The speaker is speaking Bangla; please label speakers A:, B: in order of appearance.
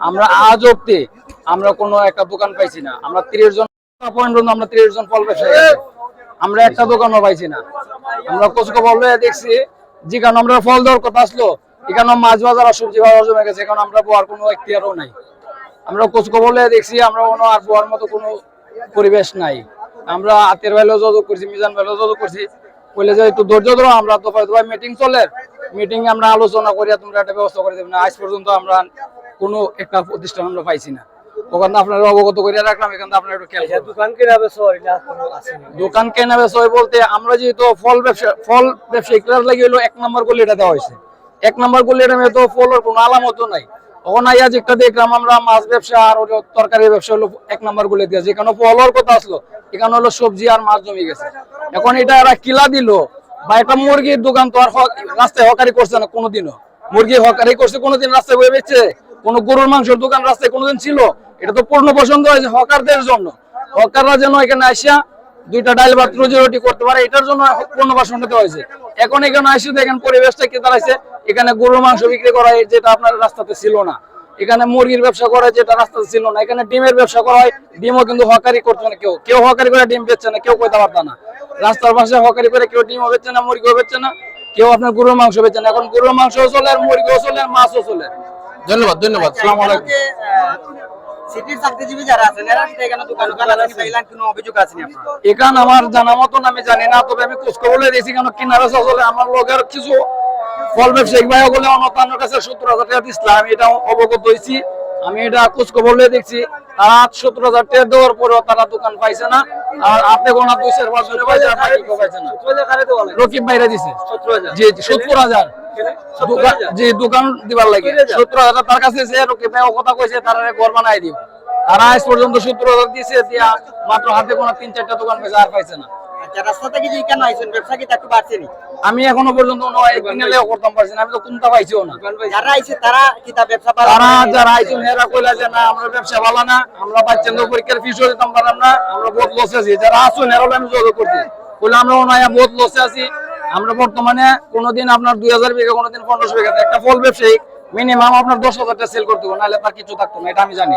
A: আমরা আজ অব্দি আমরা কোনো একটা দোকান পাইছি না। আমরা তিরিশ জন আমরা তিরিশ জন ফল ব্যবসায়ী আমরা একটা দোকানও পাইছি না। আমরা কোচকো বললে দেখছি, যেখানে আমরা ফল দেওয়ার কথা আসলো, এখানে মাছ বাজার আর সবজি বাজার জমে গেছে, এখন আমরা বোয়ার কোনো এখতিয়ারও নাই। আমরা কোচকো বলে দেখছি আমরা কোনো আর বোয়ার মতো কোনো পরিবেশ নাই। আমরা হাতের বেলাও যোগাযোগ করছি মিজান বেলাও যোগাযোগ করছি। বলে যে একটু ধৈর্য ধরো আমরা তো মিটিং চলে। মিটিং আমরা আলোচনা করি তোমরা একটা ব্যবস্থা করে দেবে না আজ পর্যন্ত আমরা কোনো একটা প্রতিষ্ঠান আমরা পাইছি না। ওখানে আপনারা অবগত করে রাখলাম এখানে আপনারা একটু খেয়াল
B: দোকান কিনা
A: দোকান কেনা বেচা বলতে আমরা যেহেতু ফল ব্যবসা ফল ব্যবসায়ী ক্লাস লাগে হলো এক নম্বর গলি এটা দেওয়া হয়েছে। এক নম্বর গলি এটা তো ফলের কোনো আলামতও নাই। আইয়া যেটা দেখলাম আমরা মাছ ব্যবসা আর হলো ব্যবসা হলো এক নম্বর গলি দিয়ে। যেখানে ফলর কথা আসলো, এখানে হলো সবজি আর মাছ গেছে। এখন এটা এরা কিলা দিল, বা একটা মুরগির দোকান তো আর রাস্তায় হকারি করছে না কোনোদিনও। মুরগি হকারি করছে কোনোদিন রাস্তায় বয়ে বেচছে, কোন গরুর মাংসের দোকান রাস্তায় কোনোদিন ছিল। এটা তো পূর্ণ পছন্দ হয়েছে হকারদের জন্য। হকাররা যেন এখানে আসিয়া দুইটা ডাল ভাত রুজি রুটি করতে পারে, এটার জন্য পূর্ণ হতে হয়েছে। এখন এখানে আসি দেখেন পরিবেশটা কি দাঁড়াইছে? এখানে গরুর মাংস বিক্রি করা হয় যেটা আপনার রাস্তাতে ছিল না। এখানে মুরগির ব্যবসা করা যেটা রাস্তাতে ছিল না। এখানে ডিমের ব্যবসা করা হয় ডিমও কিন্তু হকারি করছে না কেউ। কেউ হকারি করে ডিম বেচছে না কেউ কইতে পারত না। রাস্তার পাশে হকারি করে কেউ ডিমও বেচছে না মুরগিও বেচছে না কেউ আপনার গরুর মাংস বেচছে না। এখন গরুর মাংসও চলে আর মুরগিও চলে আর মাছও চলে।
C: ধন্যবাদ ধন্যবাদ।
A: আসসালামু আলাইকুম।
D: সিটির চাকরিজীবী যারা আছেন এরা কি এখানে দোকান দোকান আছে কিনা কোনো অভিযোগ আছে নি
A: এখান আমার জানা মতন আমি জানি না তবে আমি খোঁজ খবর দিয়েছি কেন কিনারা চলে আমার লোকের কিছু ফল ব্যবসায়িক ভাই বলে অনতান্নর কাছে সত্তর হাজার টাকা দিচ্ছিলাম আমি এটা অবগত হয়েছি আমি এটা খোঁজ খবর দেখছি তারা সত্তর হাজার টাকা দেওয়ার পরেও তারা দোকান পাইছে না আর আপনি গোনা দুই চার বছরে পাইছে না। রকিব ভাইরা দিছে। জি জি সত্তর হাজার। জি দোকান দিবার লাগে। সত্তর হাজার তার কাছে যে কথা কইছে তারা ঘর বানাই দিব। তারা আজ পর্যন্ত সত্তর হাজার দিয়েছে দিয়া মাত্র হাতে কোনো তিন চারটা দোকান পেয়েছে আর পাইছে না।
D: আচ্ছা
A: আমি এখনও পর্যন্ত করতাম পারছি না আমি তো কোনটা পাইছিও না।
D: যারা আইছে তারা
A: তারা যারা হেরা কইলা যে না আমরা ব্যবসা ভালো না আমরা বাচ্চা পরীক্ষার দিতাম পারলাম না আমরা বহুত লসে আছি। যারা আসুন এরা আমি যোগাযোগ করছি। আমরা ওনায়া বহুত লসে আছি আমরা বর্তমানে কোনোদিন আপনার দুই হাজার বিঘা, কোনোদিন পনেরোশো বিঘাতে। একটা ফল ব্যবসায়ী মিনিমাম আপনার দশ হাজারটা সেল করতে হবে, নাহলে তার কিছু থাকতো না, এটা আমি জানি।